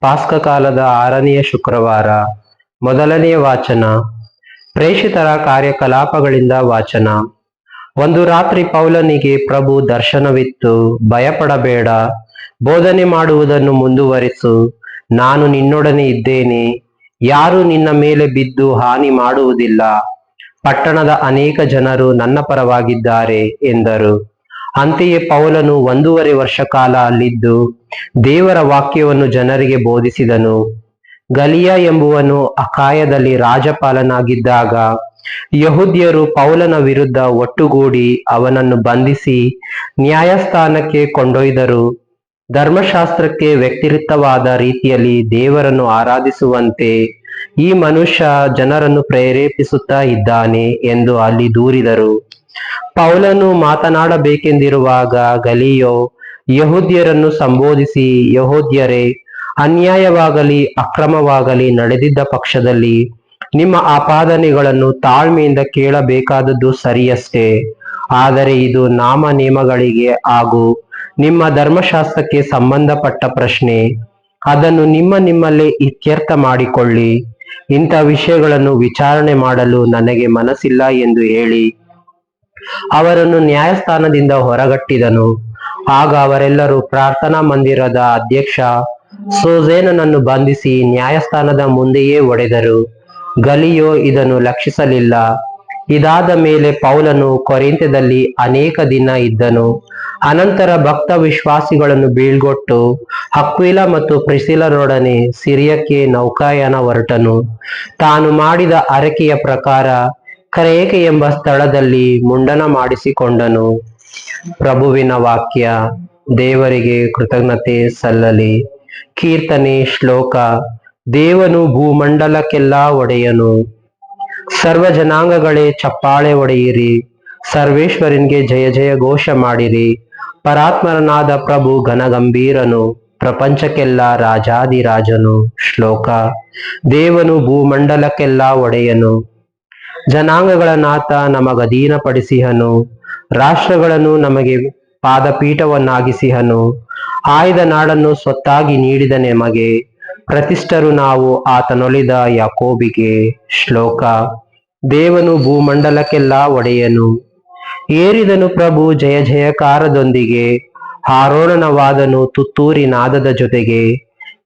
ಪಾಸ್ಕ ಕಾಲದ ಆರನೆಯ ಶುಕ್ರವಾರ. ಮೊದಲನೆಯ ವಾಚನ. ಪ್ರೇಷಿತರ ಕಾರ್ಯಕಲಾಪಗಳಿಂದ ವಾಚನ. ಒಂದು ರಾತ್ರಿ ಪೌಲನಿಗೆ ಪ್ರಭು ದರ್ಶನವಿತ್ತು. ಭಯಪಡಬೇಡ. ಬೋಧನೆ ಮಾಡುವುದನ್ನು ಮುಂದುವರಿಸು. ನಾನು ನಿನ್ನೊಡನೆ ಇದ್ದೇನೆ. ಯಾರು ನಿನ್ನ ಮೇಲೆ ಬಿದ್ದು ಹಾನಿ ಮಾಡುವುದಿಲ್ಲ. ಪಟ್ಟಣದ ಅನೇಕ ಜನರು ನನ್ನ ಪರವಾಗಿದ್ದಾರೆ ಎಂದರು. ಅಂತೆಯೇ ಪೌಲನು ಒಂದೂವರೆ ವರ್ಷ ಕಾಲ ಅಲ್ಲಿದ್ದು ದೇವರ ವಾಕ್ಯವನ್ನು ಜನರಿಗೆ ಬೋಧಿಸಿದನು. ಗಲಿಯ ಎಂಬುವನು ಅಕಾಯದಲ್ಲಿ ರಾಜಪಾಲನಾಗಿದ್ದಾಗ ಯಹುದ್ಯರು ಪೌಲನ ವಿರುದ್ಧ ಒಟ್ಟುಗೂಡಿ ಅವನನ್ನು ಬಂಧಿಸಿ ನ್ಯಾಯಸ್ಥಾನಕ್ಕೆ ಕೊಂಡೊಯ್ದರು. ಧರ್ಮಶಾಸ್ತ್ರಕ್ಕೆ ವ್ಯತಿರಿಕ್ತವಾದ ರೀತಿಯಲ್ಲಿ ದೇವರನ್ನು ಆರಾಧಿಸುವಂತೆ ಈ ಮನುಷ್ಯ ಜನರನ್ನು ಪ್ರೇರೇಪಿಸುತ್ತಾ ಇದ್ದಾನೆ ಎಂದು ಅಲ್ಲಿ ದೂರಿದರು. ಪೌಲನು ಮಾತನಾಡಬೇಕೆಂದಿರುವಾಗ ಗಲಿಯೋ, ಯಹೂದ್ಯರನ್ನು ಸಂಬೋಧಿಸಿ, ಯಹೋದ್ಯರೇ, ಅನ್ಯಾಯವಾಗಲಿ, ಅಕ್ರಮವಾಗಲಿ ನಡೆದಿದ್ದ ಪಕ್ಷದಲ್ಲಿ ನಿಮ್ಮ ಆಪಾದನೆಗಳನ್ನು ತಾಳ್ಮೆಯಿಂದ ಕೇಳಬೇಕಾದದ್ದು ಸರಿಯಷ್ಟೇ. ಆದರೆ ಇದು ನಾಮ ನಿಯಮಗಳಿಗೆ ಹಾಗೂ ನಿಮ್ಮ ಧರ್ಮಶಾಸ್ತ್ರಕ್ಕೆ ಸಂಬಂಧಪಟ್ಟ ಪ್ರಶ್ನೆ. ಅದನ್ನು ನಿಮ್ಮ ನಿಮ್ಮಲ್ಲೇ ಇತ್ಯರ್ಥ ಮಾಡಿಕೊಳ್ಳಿ. ಇಂಥ ವಿಷಯಗಳನ್ನು ವಿಚಾರಣೆ ಮಾಡಲು ನನಗೆ ಮನಸ್ಸಿಲ್ಲ ಎಂದು ಹೇಳಿ ಅವರನ್ನು ನ್ಯಾಯಸ್ಥಾನದಿಂದ ಹೊರಗಟ್ಟಿದನು. ಆಗ ಅವರೆಲ್ಲರೂ ಪ್ರಾರ್ಥನಾ ಮಂದಿರದ ಅಧ್ಯಕ್ಷ ಸೋಜೇನನನ್ನು ಬಂಧಿಸಿ ನ್ಯಾಯಸ್ಥಾನದ ಮುಂದೆಯೇ ಒಡೆದರು. ಗಲಿಯೋ ಇದನ್ನು ಲಕ್ಷಿಸಲಿಲ್ಲ. ಇದಾದ ಮೇಲೆ ಪೌಲನು ಕೊರಿಂತ್ಯದಲ್ಲಿ ಅನೇಕ ದಿನ ಇದ್ದನು. ಅನಂತರ ಭಕ್ತ ವಿಶ್ವಾಸಿಗಳನ್ನು ಬೀಳ್ಗೊಟ್ಟು ಹಕ್ವಿಲ ಮತ್ತು ಪ್ರಿಸಿಲರೊಡನೆ ಸಿರಿಯಕ್ಕೆ ನೌಕಾಯಾನ ಹೊರಟನು. ತಾನು ಮಾಡಿದ ಅರಕೆಯ ಪ್ರಕಾರ ಕ್ರೇಕೆ ಎಂಬ ಸ್ಥಳದಲ್ಲಿ ಮುಂಡನ ಮಾಡಿಸಿಕೊಂಡನು. ಪ್ರಭುವಿನ ವಾಕ್ಯ, ದೇವರಿಗೆ ಕೃತಜ್ಞತೆ ಸಲ್ಲಲಿ. ಕೀರ್ತನೆ, ಶ್ಲೋಕ, ದೇವನು ಭೂಮಂಡಲಕ್ಕೆಲ್ಲ ಒಡೆಯನು. ಸರ್ವ ಜನಾಂಗಗಳೇ ಚಪ್ಪಾಳೆ ಒಡೆಯಿರಿ. ಸರ್ವೇಶ್ವರನ್ಗೆ ಜಯ ಜಯ ಘೋಷ ಮಾಡಿರಿ. ಪರಾತ್ಮರನಾದ ಪ್ರಭು ಘನಗಂಭೀರನು. ಪ್ರಪಂಚಕ್ಕೆಲ್ಲ ರಾಜಾದಿರಾಜನು ಶ್ಲೋಕ, ದೇವನು ಭೂಮಂಡಲಕ್ಕೆಲ್ಲ ಒಡೆಯನು. ಜನಾಂಗಗಳ ನಾಥ ನಮಗಧೀನಪಡಿಸಿಹನು ರಾಷ್ಟ್ರಗಳನ್ನು ನಮಗೆ ಪಾದಪೀಠವನ್ನಾಗಿಸಿಹನು. ಆಯ್ದ ನಾಡನ್ನು ಸ್ವತ್ತಾಗಿ ನೀಡಿದ ನಮಗೆ. ಪ್ರತಿಷ್ಠರು ನಾವು ಆತನೊಲಿದ ಯಾಕೋಬಿಗೆ. ಶ್ಲೋಕ. ದೇವನು ಭೂಮಂಡಲಕ್ಕೆಲ್ಲ ಒಡೆಯನು. ಏರಿದನು ಪ್ರಭು ಜಯ ಜಯಕಾರದೊಂದಿಗೆ. ಆರೋಹಣವಾದನು ತುತ್ತೂರಿ ನಾದದ ಜೊತೆಗೆ.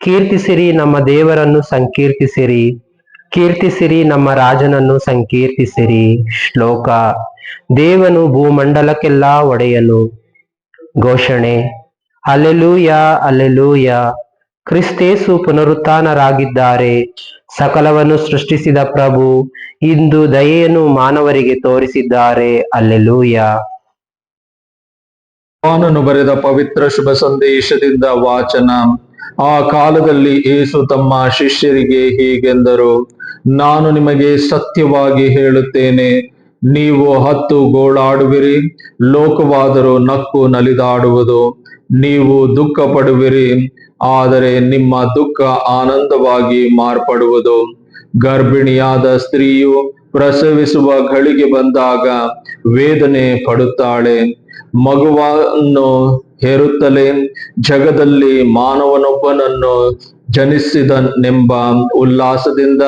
ಕೀರ್ತಿಸಿರಿ ನಮ್ಮ ದೇವರನ್ನು ಸಂಕೀರ್ತಿಸಿರಿ. ಕೀರ್ತಿಸಿರಿ ನಮ್ಮ ರಾಜನನ್ನು ಸಂಕೀರ್ತಿಸಿರಿ. ಶ್ಲೋಕ, ದೇವನು ಭೂಮಂಡಲಕ್ಕೆಲ್ಲ ಒಡೆಯನು. ಘೋಷಣೆ ಅಲ್ಲೆಲೂಯ ಅಲ್ಲೆಲೂಯ ಕ್ರಿಸ್ತೇಸು ಪುನರುತ್ಥಾನರಾಗಿದ್ದಾರೆ. ಸಕಲವನ್ನು ಸೃಷ್ಟಿಸಿದ ಪ್ರಭು ಇಂದು ದಯೆಯನ್ನು ಮಾನವರಿಗೆ ತೋರಿಸಿದ್ದಾರೆ. ಅಲ್ಲೆಲೂಯ ಯೋಹಾನನು ಬರೆದ ಪವಿತ್ರ ಶುಭ ಸಂದೇಶದಿಂದ ವಾಚನ. ಆ ಕಾಲದಲ್ಲಿ ಏಸು ತಮ್ಮ ಶಿಷ್ಯರಿಗೆ ಹೀಗೆಂದರು ನಾನು ನಿಮಗೆ ಸತ್ಯವಾಗಿ ಹೇಳುತ್ತೇನೆ. ನೀವು ಹತ್ತು ಗೋಳಾಡುವಿರಿ ಲೋಕವಾದರೂ ನಕ್ಕು ನಲಿದಾಡುವುದು. ನೀವು ದುಃಖ ಪಡುವಿರಿ ಆದರೆ ನಿಮ್ಮ ದುಃಖ ಆನಂದವಾಗಿ ಮಾರ್ಪಡುವುದು. ಗರ್ಭಿಣಿಯಾದ ಸ್ತ್ರೀಯು ಪ್ರಸವಿಸುವ ಗಳಿಗೆ ಬಂದಾಗ ವೇದನೆ ಪಡುತ್ತಾಳೆ. ಮಗುವನ್ನು ಹೇರುತ್ತಲೇ ಜಗದಲ್ಲಿ ಮಾನವನೊಬ್ಬನನ್ನು ಜನಿಸಿದನೆಂಬ ಉಲ್ಲಾಸದಿಂದ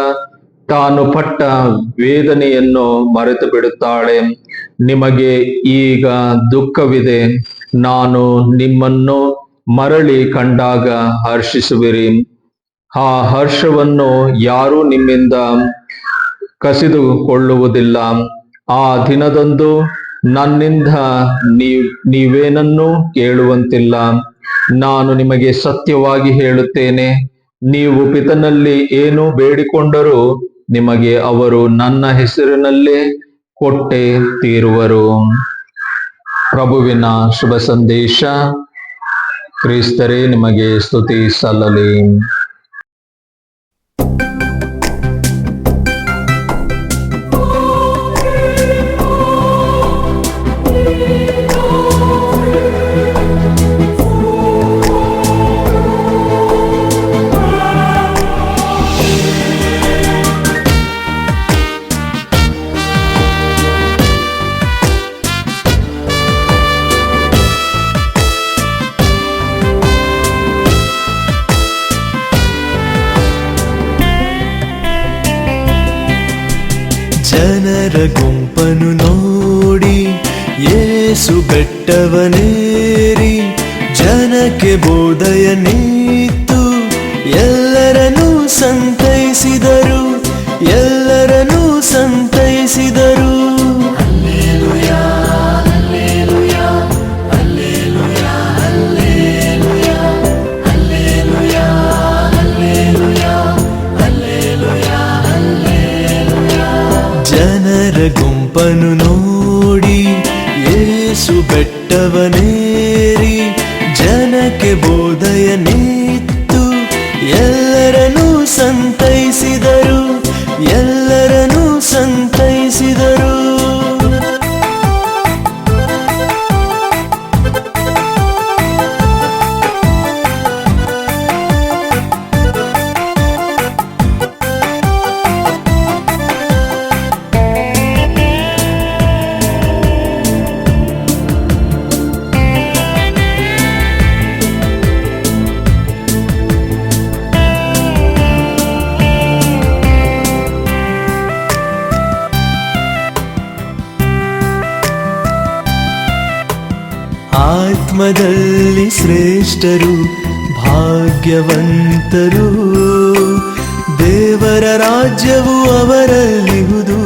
ತಾನು ಪಟ್ಟ ವೇದನೆಯನ್ನು ಮರೆತು ಬಿಡುತ್ತಾಳೆ ನಿಮಗೆ ಈಗ ದುಃಖವಿದೆ. ನಾನು ನಿಮ್ಮನ್ನು ಮರಳಿ ಕಂಡಾಗ ಹರ್ಷಿಸುವಿರಿ. ಆ ಹರ್ಷವನ್ನು ಯಾರೂ ನಿಮ್ಮಿಂದ ಕಸಿದುಕೊಳ್ಳುವುದಿಲ್ಲ. ಆ ದಿನದಂದು ನನ್ನಿಂದ ನೀವ್ ನೀವೇನನ್ನೂ ಕೇಳುವಂತಿಲ್ಲ. ನಾನು ನಿಮಗೆ ಸತ್ಯವಾಗಿ ಹೇಳುತ್ತೇನೆ. ನೀವು ಪಿತನಲ್ಲಿ ಏನು ಬೇಡಿಕೊಂಡರೂ ನಿಮಗೆ ಅವರು ನನ್ನ ಹೆಸರಿನಲ್ಲೇ ಕೊಟ್ಟೆ ತೀರುವರು. ಪ್ರಭುವಿನ ಶುಭ ಸಂದೇಶ ಕ್ರಿಸ್ತರೇ ನಿಮಗೆ ಸ್ತುತಿ ಸಲ್ಲಲಿ. ಜನರ ಗುಂಪನು ನೋಡಿ ಏಸು ಬೆಟ್ಟವನೇರಿ ಜನಕ್ಕೆ ಬೋಧಯ ನೀತು ಎಲ್ಲರನ್ನೂ ಸಂತೈಸಿದರು ಗುಂಪನು ನೋಡಿ ಯೇಸು ಬೆಟ್ಟವನೇರಿ ಜನಕ್ಕೆ ಬೋಧಯ ನೀತ್ತು ಎಲ್ಲರನ್ನೂ ಸಂತೈಸಿದರು ಎಲ್ಲರನ್ನೂ ಆತ್ಮದಲ್ಲಿ ಶ್ರೇಷ್ಠರು, ಭಾಗ್ಯವಂತರು. ದೇವರ ರಾಜ್ಯವು ಅವರಲ್ಲಿಹುದು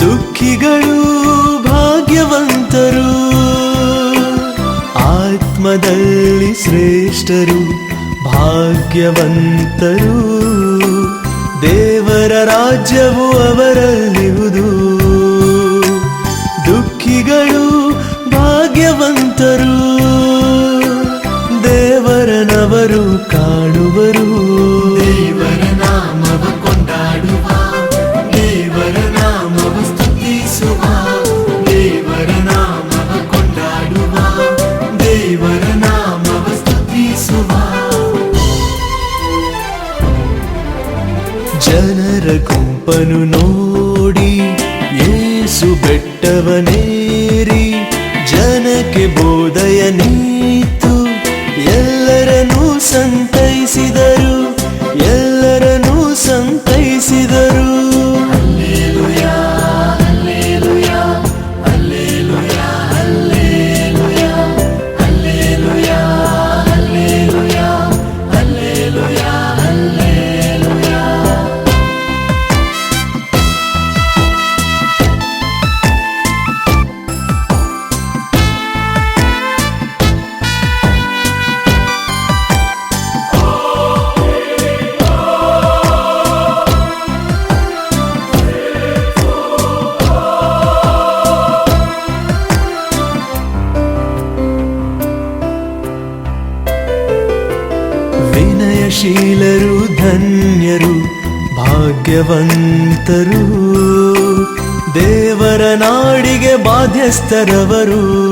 ದುಃಖಿಗಳು ಭಾಗ್ಯವಂತರು. ಆತ್ಮದಲ್ಲಿ ಶ್ರೇಷ್ಠರು, ಭಾಗ್ಯವಂತರು. ದೇವರ ರಾಜ್ಯವು ಅವರಲ್ಲಿಹುದು ದುಃಖಿಗಳು ಭಾಗ್ಯವಂತರು ದೇವರನವರು ಕಾಣುವರು ದೇವರ ನಾಮವ ಕೊಂಡಾಡುವ ದೇವರ ನಾಮವ ಸ್ತುತಿಸುವ ದೇವರ ನಾಮವ ಕೊಂಡಾಡುವ ದೇವರ ನಾಮವ ಸ್ತುತಿಸುವ ಜನರ ಗುಂಪನು ನೋಡಿ ಯೇಸು ಬೆಟ್ಟವನೇರಿ ಜನಕ್ಕೆ ಬೋಧಯ ಭಾಗ್ಯವಂತರು ದೇವರ ನಾಡಿಗೆ ಬಾಧ್ಯಸ್ಥರವರು.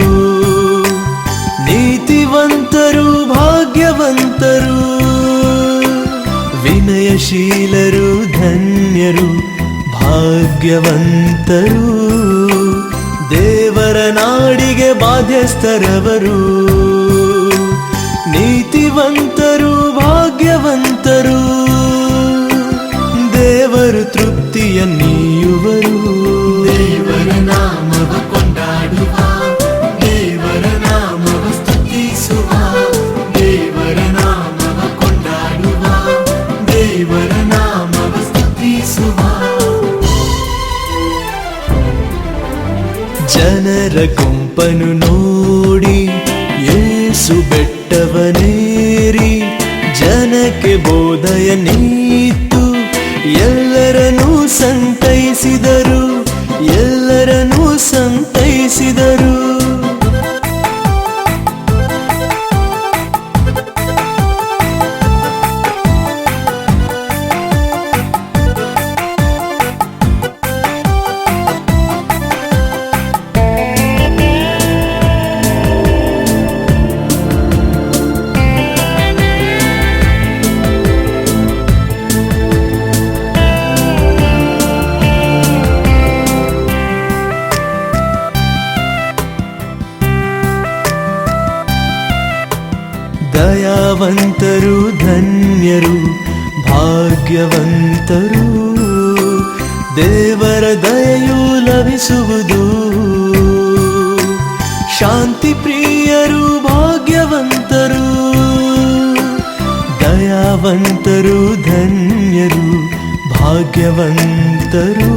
ನೀತಿವಂತರು ಭಾಗ್ಯವಂತರು ವಿನಯಶೀಲರು ಧನ್ಯರು ಭಾಗ್ಯವಂತರು. ದೇವರ ನಾಡಿಗೆ ಬಾಧ್ಯಸ್ಥರವರು. ನೀತಿವಂತರು ಭಾಗ್ಯವಂತರು. ಗುಂಪನು ನೋಡಿ ಏಸು ಬೆಟ್ಟವನೇರಿ ಜನಕ್ಕೆ ಬೋಧಯ ನೀತು. ಎಲ್ಲರನ್ನೂ ಸಂತೈಸಿದರು ಎಲ್ಲರನ್ನೂ ಸಂತೈಸಿದರು ದಯಾವಂತರು, ಧನ್ಯರು, ಭಾಗ್ಯವಂತರು. ದೇವರ ದಯೆಯು ಲಭಿಸುವುದು. ಶಾಂತಿ ಪ್ರಿಯರು, ಭಾಗ್ಯವಂತರು. ದಯಾವಂತರು, ಧನ್ಯರು, ಭಾಗ್ಯವಂತರು.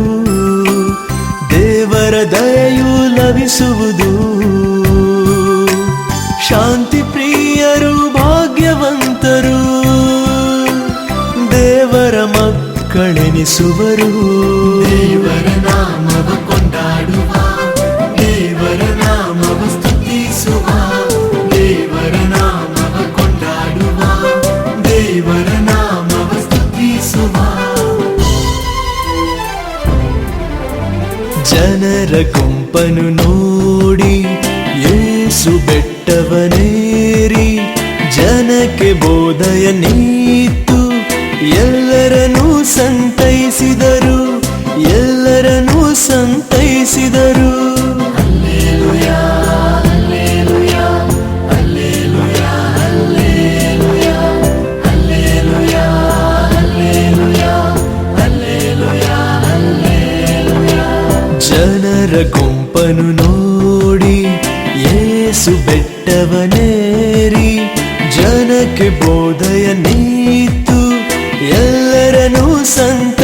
ದೇವರ ದಯೆಯು ಲಭಿಸುವುದು. ಶಾಂತಿ ಪ್ರಿಯರು ಭಾಗ್ಯವಂತರು ದೇವರ ಮಕ್ಕಳೆನಿಸುವರು ದೇವರ ನಾಮವ ಕೊಂಡಾಡುವ ದೇವರ ನಾಮವ ಸ್ತುತಿಸುವ ದೇವರ ನಾಮವ ಕೊಂಡಾಡುವ ದೇವರ ನಾಮವ ಸ್ತುತಿಸುವ ಜನರ ಗುಂಪನು ಬೋಧಯ ನೀತು ಎಲ್ಲರನ್ನೂ ಸಂತೈಸಿದರು ಎಲ್ಲರನ್ನೂ ಸಂತೈಸಿದರು. ಜನರ ಗುಂಪನು ನೋಡಿ ಯೇಸು ಬೆಟ್ಟವನೇರಿ ಜನಕ್ಕೆ ಬೋಧಯ ನೀತು ಎಲ್ಲರನ್ನೂ ಸಂತೈಸಿದರು